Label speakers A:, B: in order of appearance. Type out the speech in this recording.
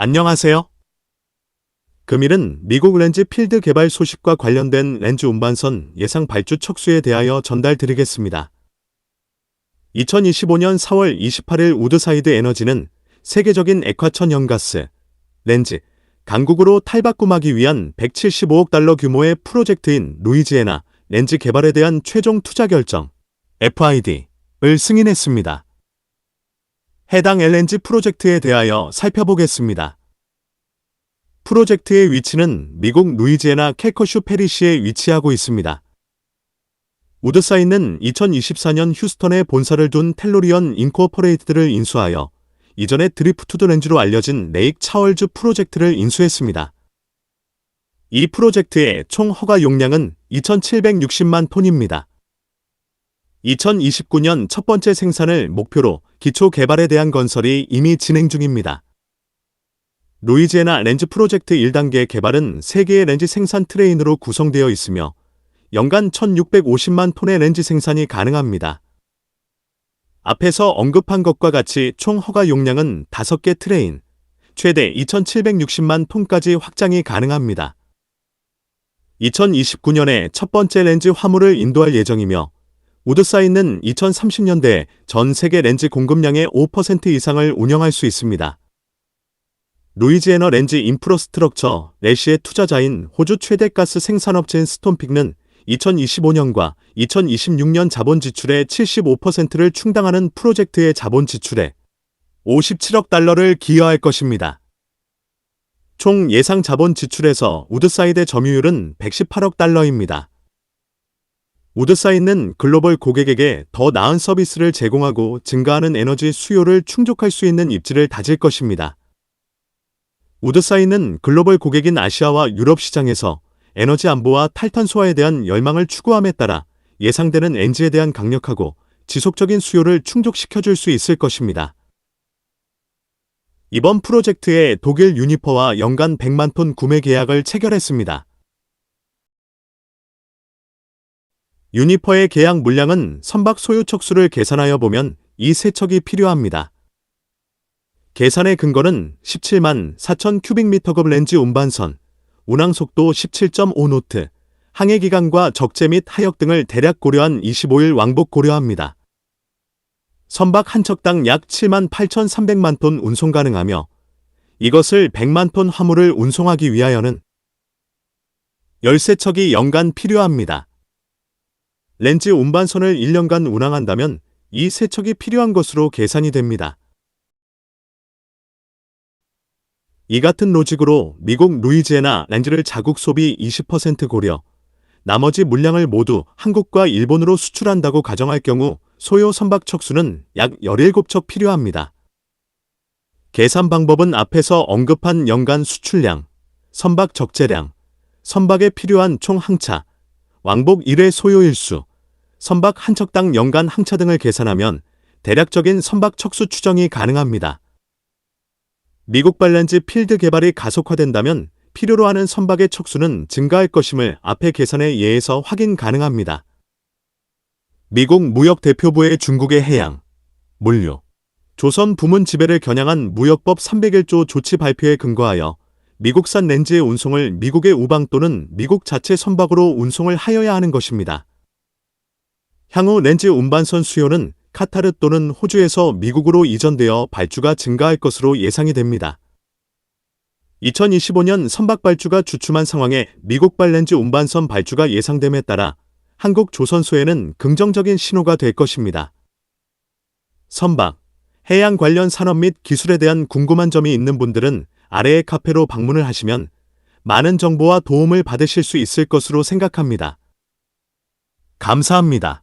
A: 안녕하세요. 금일은 미국 렌즈 필드 개발 소식과 관련된 렌즈 운반선 예상 발주 척수에 대하여 전달드리겠습니다. 2025년 4월 28일 우드사이드 에너지는 세계적인 액화천 연가스, 렌즈, 강국으로 탈바꿈하기 위한 175억 달러 규모의 프로젝트인 루이지애나 렌즈 개발에 대한 최종 투자 결정, FID을 승인했습니다. 해당 LNG 프로젝트에 대하여 살펴보겠습니다. 프로젝트의 위치는 미국 루이지애나 캐커슈 페리시에 위치하고 있습니다. 우드사인은 2024년 휴스턴에 본사를 둔 텔로리언 인코퍼레이트를 인수하여 이전에 드리프트드 렌즈로 알려진 레익 차월즈 프로젝트를 인수했습니다. 이 프로젝트의 총 허가 용량은 2,760만 톤입니다. 2029년 첫 번째 생산을 목표로 기초 개발에 대한 건설이 이미 진행 중입니다. 루이지애나 렌즈 프로젝트 1단계 개발은 3개의 렌즈 생산 트레인으로 구성되어 있으며 연간 1650만 톤의 렌즈 생산이 가능합니다. 앞에서 언급한 것과 같이 총 허가 용량은 5개 트레인, 최대 2760만 톤까지 확장이 가능합니다. 2029년에 첫 번째 렌즈 화물을 인도할 예정이며 우드사이는 2030년대 전 세계 렌즈 공급량의 5% 이상을 운영할 수 있습니다. 루이지애너 렌즈 인프로스트럭처 레시의 투자자인 호주 최대 가스 생산업체인 스톤픽는 2025년과 2026년 자본 지출의 75%를 충당하는 프로젝트의 자본 지출에 57억 달러를 기여할 것입니다. 총 예상 자본 지출에서 우드사이드 의 점유율은 118억 달러입니다. 우드사인은 글로벌 고객에게 더 나은 서비스를 제공하고 증가하는 에너지 수요를 충족할 수 있는 입지를 다질 것입니다. 우드사인은 글로벌 고객인 아시아와 유럽 시장에서 에너지 안보와 탈탄소화에 대한 열망을 추구함에 따라 예상되는 엔지에 대한 강력하고 지속적인 수요를 충족시켜 줄 수 있을 것입니다. 이번 프로젝트에 독일 유니퍼와 연간 100만 톤 구매 계약을 체결했습니다. 유니퍼의 계약 물량은 선박 소유 척수를 계산하여 보면 이 세 척이 필요합니다. 계산의 근거는 17만 4천 큐빅미터급 렌즈 운반선, 운항 속도 17.5노트, 항해 기간과 적재 및 하역 등을 대략 고려한 25일 왕복 고려합니다. 선박 한 척당 약 7만 8천3백만톤 운송 가능하며 이것을 100만 톤 화물을 운송하기 위하여는 13척이 연간 필요합니다. 렌즈 운반선을 1년간 운항한다면 이 세척이 필요한 것으로 계산이 됩니다. 이 같은 로직으로 미국 루이지애나 렌즈를 자국 소비 20% 고려, 나머지 물량을 모두 한국과 일본으로 수출한다고 가정할 경우 소요 선박 척수는 약 17척 필요합니다. 계산 방법은 앞에서 언급한 연간 수출량, 선박 적재량, 선박에 필요한 총 항차, 왕복 1회 소요일수, 선박 한 척당 연간 항차 등을 계산하면 대략적인 선박 척수 추정이 가능합니다. 미국 발렌지 필드 개발이 가속화된다면 필요로 하는 선박의 척수는 증가할 것임을 앞에 계산에 예에서 확인 가능합니다. 미국 무역대표부의 중국의 해양, 물류, 조선 부문 지배를 겨냥한 무역법 301조 조치 발표에 근거하여 미국산 렌즈의 운송을 미국의 우방 또는 미국 자체 선박으로 운송을 하여야 하는 것입니다. 향후 렌즈 운반선 수요는 카타르 또는 호주에서 미국으로 이전되어 발주가 증가할 것으로 예상이 됩니다. 2025년 선박 발주가 주춤한 상황에 미국발 렌즈 운반선 발주가 예상됨에 따라 한국 조선소에는 긍정적인 신호가 될 것입니다. 선박, 해양 관련 산업 및 기술에 대한 궁금한 점이 있는 분들은 아래의 카페로 방문을 하시면 많은 정보와 도움을 받으실 수 있을 것으로 생각합니다. 감사합니다.